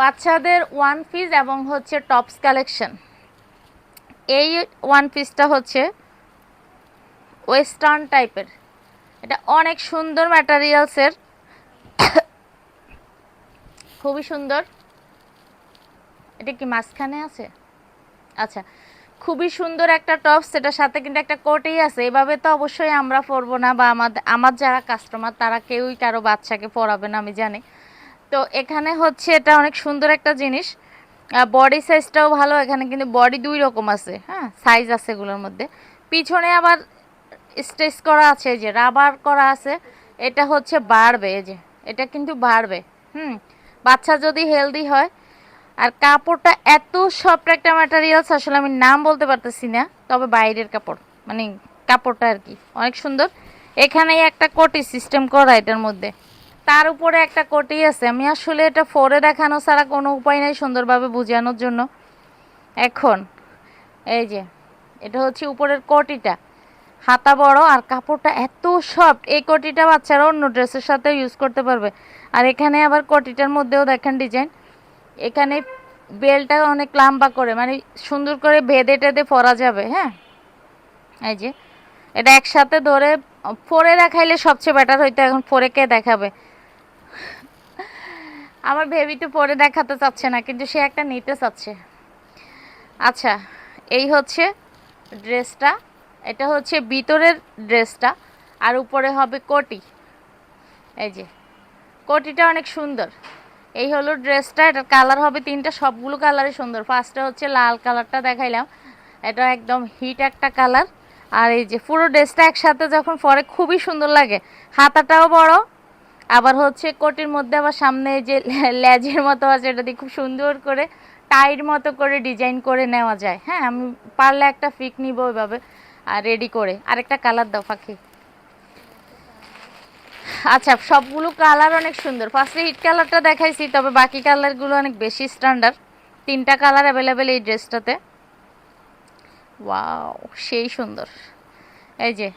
বাচ্চাদের one piece এবং হচ্ছে টপস কালেকশন এই ওয়ান পিসটা হচ্ছে ওয়েস্টার্ন টাইপের এটা অনেক সুন্দর ম্যাটারিয়ালসের খুবই সুন্দর। এটা কি মাঝখানে আছে? আচ্ছা খুবই সুন্দর একটা টপ সেটার সাথে কিন্তু একটা কোটেই আছে। এভাবে তো অবশ্যই আমরা পরবো না বা আমাদের, আমার যারা কাস্টমার তারা কেউই কারও বাচ্চাকে পরাবে না, আমি জানি। তো এখানে হচ্ছে এটা অনেক সুন্দর একটা জিনিস। বডি সাইজটাও ভালো, এখানে কিন্তু বডি দুই রকম আছে হ্যাঁ? সাইজ আছে এগুলোর মধ্যে। পিছনে আবার স্ট্রেচ করা আছে যে রাবার করা আছে, এটা হচ্ছে বাড়বে, এই যে, এটা কিন্তু বাড়বে, হুম? বাচ্চা যদি হেলদি হয়, আর কাপড়টা এত সফট একটা ম্যাটেরিয়ালস আসলে আমি নাম বলতে পারতেছি না, তবে বাইরের কাপড় মানে কাপড়টা আর কি, অনেক সুন্দর। এখানেই একটা কোটি সিস্টেম করা এটার মধ্যে। তার উপরে একটা কোটি আছে। আমি আসলে এটা ফোরে দেখানো ছাড়া কোনো উপায় নাই সুন্দরভাবে বোঝানোর জন্য। এখন, এই যে, এটা হচ্ছে উপরের কোটিটা। হাতা বড় আর কাপড়টা এত সফট এই কোটিটা বাচ্চারা অন্য ড্রেসের সাথে ইউজ করতে পারবে। আর এখানে আবার কোটিটার মধ্যেও দেখেন ডিজাইন এখানে বেলটা অনেক লম্বা করে মানে সুন্দর করে ভেদে টেদে পরা যাবে হ্যাঁ? এই যে, এটা একসাথে ধরে পরে দেখাইলে সবচেয়ে বেটার হইতো এখন ফোরে কে দেখাবে? আমার বেবি তো পরে দেখাতে চাচ্ছে না, কিন্তু সে একটা নিতে চাচ্ছে। আচ্ছা এই হচ্ছে ড্রেসটা, এটা হচ্ছে ভিতরের ড্রেসটা, আর উপরে হবে কোটি। এই যে, কোটিটা অনেক সুন্দর। এই হলো ড্রেসটা, এটার কালার হবে তিনটা, সবগুলো কালারই সুন্দর। ফার্স্টে হচ্ছে লাল কালারটা দেখাইলাম, এটা একদম হিট একটা কালার। আর এই যে পুরো ড্রেসটা একসাথে যখন পরে, খুবই সুন্দর লাগে। হাতাটাও বড় আবার হচ্ছে কোটির মধ্যে আবার সামনে যে লেজের মতো আছে, এটা দিয়ে খুব সুন্দর করে টাইর মতো করে ডিজাইন করে নেওয়া যায়। হ্যাঁ আমি পারলে একটা ফিক নিব ওইভাবে, আর রেডি করে। আরেকটা কালার দাও পাখি। আচ্ছা সবগুলো কালার অনেক সুন্দর। ফার্স্টে হিট কালারটা দেখাইছি, তবে বাকি কালারগুলো অনেক বেশি স্ট্যান্ডার্ড তিনটা কালার অ্যাভেলেবেল এই ড্রেসটাতে ওয়াও সেই সুন্দর। এই যে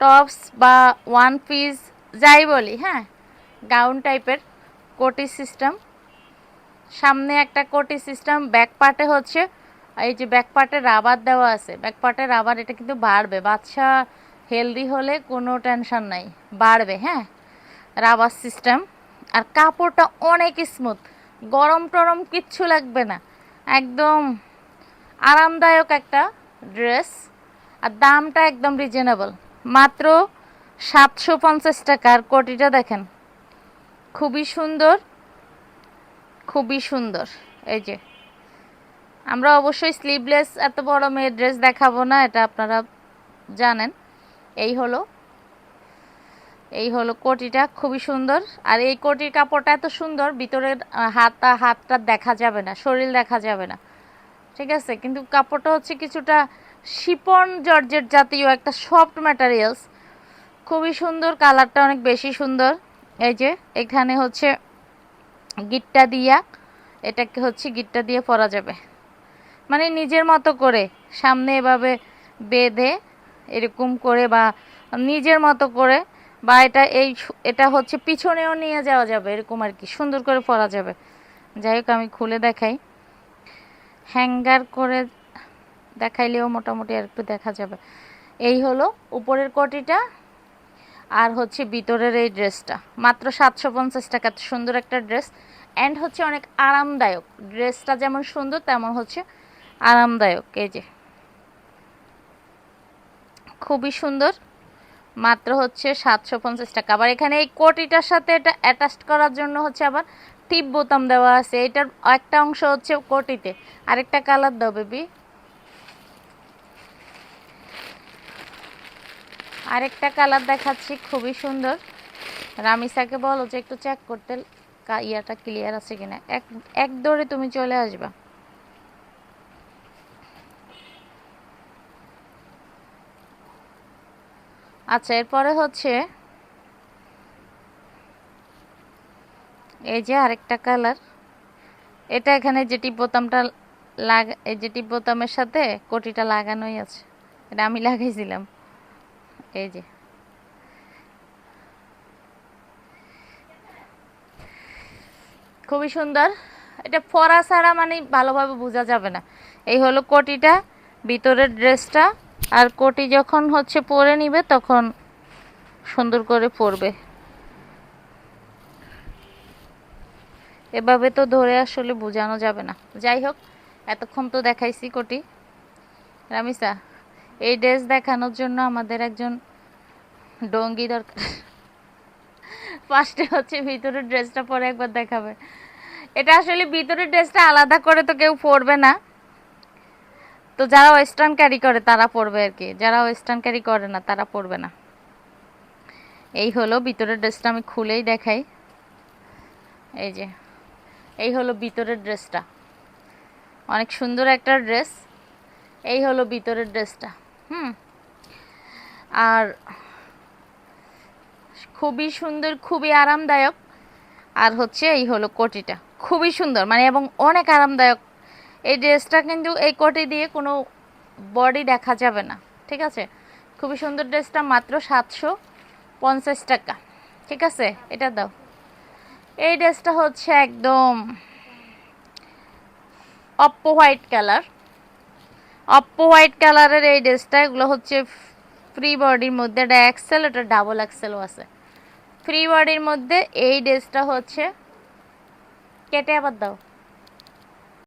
টপস বা ওয়ান পিস যাই বলি হ্যাঁ? গাউন টাইপের কোটি সিস্টেম। সামনে একটা কোটি সিস্টেম, ব্যাক পার্টে হচ্ছে, এই যে ব্যাক পার্টে রাবার দেওয়া আছে, ব্যাক পার্টে রাবার, এটা কিন্তু বাড়বে। বাচ্চা হেলদি হলে কোনো টেনশন নাই, বাড়বে হ্যাঁ? Rubber system. আর কাপড়টা অনেক স্মুথ, গরম টরম কিচ্ছু লাগবে না, একদম আরামদায়ক একটা ড্রেস। আর দামটা একদম রিজনেবল মাত্র সাতশো পঞ্চাশ টাকার কোটিটা দেখেন, খুবই সুন্দর খুবই সুন্দর। এই যে, আমরা অবশ্যই স্লিভলেস এত বড় মেয়ের ড্রেস দেখাবো না, এটা আপনারা জানেন। এই হলো এই হলো কোটিটা, খুবই সুন্দর। আর এই কোটির কাপড়টা এত সুন্দর, ভিতরের হাতটা হাতটা দেখা যাবে না, শরীর দেখা যাবে না। ঠিক আছে, কিন্তু কাপড়টা হচ্ছে কিছুটা শিপন জর্জেট জাতীয় একটা সফট ম্যাটেরিয়ালস খুবই সুন্দর কালারটা অনেক বেশি সুন্দর। এই যে, এখানে হচ্ছে গিটটা দিয়া, এটাকে হচ্ছে গিটটা দিয়ে পরা যাবে। মানে নিজের মতো করে, সামনে এভাবে বেঁধে এরকম করে বা নিজের মতো করে বা এটা এই এটা হচ্ছে পিছনেও নিয়ে যাওয়া যাবে এরকম আর কি, সুন্দর করে পরা যাবে। যাই হোক, আমি খুলে দেখাই। হ্যাঙ্গার করে দেখাইলেও মোটামুটি আর একটু দেখা যাবে। এই হলো উপরের কোটিটা আর হচ্ছে ভিতরের এই ড্রেসটা। মাত্র সাতশো পঞ্চাশ টাকা সুন্দর একটা ড্রেস। অ্যান্ড হচ্ছে অনেক আরামদায়ক। ড্রেসটা যেমন সুন্দর, তেমন হচ্ছে আরামদায়ক। এই যে। খুবই সুন্দর। মাত্র হচ্ছে সাতশো পঞ্চাশ টাকা। আবার এখানে এই কোটিটার সাথে এটা অ্যাটাচ করার জন্য হচ্ছে আবার টিপ বোতাম দেওয়া আছে। এটার একটা অংশ হচ্ছে কোটিতে। আরেকটা কালার দাও বেবি আরেকটা কালার দেখাচ্ছি, খুবই সুন্দর। রামিসাকে বলো যে একটু চেক করতে ইয়াটা ক্লিয়ার আছে কিনা। এক এক দৌড়ে তুমি চলে আসবা। আচ্ছা এরপরে হচ্ছে এই যে আরেকটা কালার। এটা এখানে যে টিপ বোতামটা লাগা, এই যে টিপ বোতামের সাথে কোটিটা লাগানোই আছে। এটা আমি লাগাইছিলাম। এই যে। খুবই সুন্দর। এটা পরা ছাড়া মানে ভালোভাবে বোঝা যাবে না। এই হলো কোটিটা, ভিতরের ড্রেসটা, আর কোটি যখন হচ্ছে পরে নিবে তখন সুন্দর করে পরবে। এভাবে তো ধরে আসলে বোঝানো যাবে না। যাই হোক, এতক্ষণ তো দেখাইছি কোটি। রামিসা এই ড্রেস দেখানোর জন্য আমাদের একজন ডঙ্গি দরকার। ফার্স্টে হচ্ছে ভিতরের ড্রেসটা, পরে একবার দেখাবে। এটা আসলে ভিতরের ড্রেসটা আলাদা করে তো কেউ পরবে না। তো যারা ওয়েস্টার্ন ক্যারি করে, তারা পরবে আর কি। যারা ওয়েস্টার্ন ক্যারি করে না, তারা পরবে না। এই হলো ভিতরের ড্রেসটা, আমি খুলেই দেখাই। এই যে, এই হলো ভিতরের ড্রেসটা। অনেক সুন্দর একটা ড্রেস। এই হলো ভিতরের ড্রেসটা। হুম। আর খুবই সুন্দর, খুবই আরামদায়ক। আর হচ্ছে এই হলো কোটিটা। খুবই সুন্দর মানে এবং অনেক আরামদায়ক। এই ড্রেসটা কিন্তু এই কোটি দিয়ে কোনো বডি দেখা যাবে না, ঠিক আছে? খুবই সুন্দর ড্রেসটা মাত্র সাতশো পঞ্চাশ টাকা, ঠিক আছে? এটা দাও। এই ড্রেসটা হচ্ছে একদম off white colour off white কালারের এই ড্রেসটা এগুলো হচ্ছে ফ্রি বডির মধ্যে, এটা এক্সেল এটা ডাবল এক্সেলও আছে। ফ্রি বডির মধ্যে এই ড্রেসটা হচ্ছে, কেটে আবার দাও।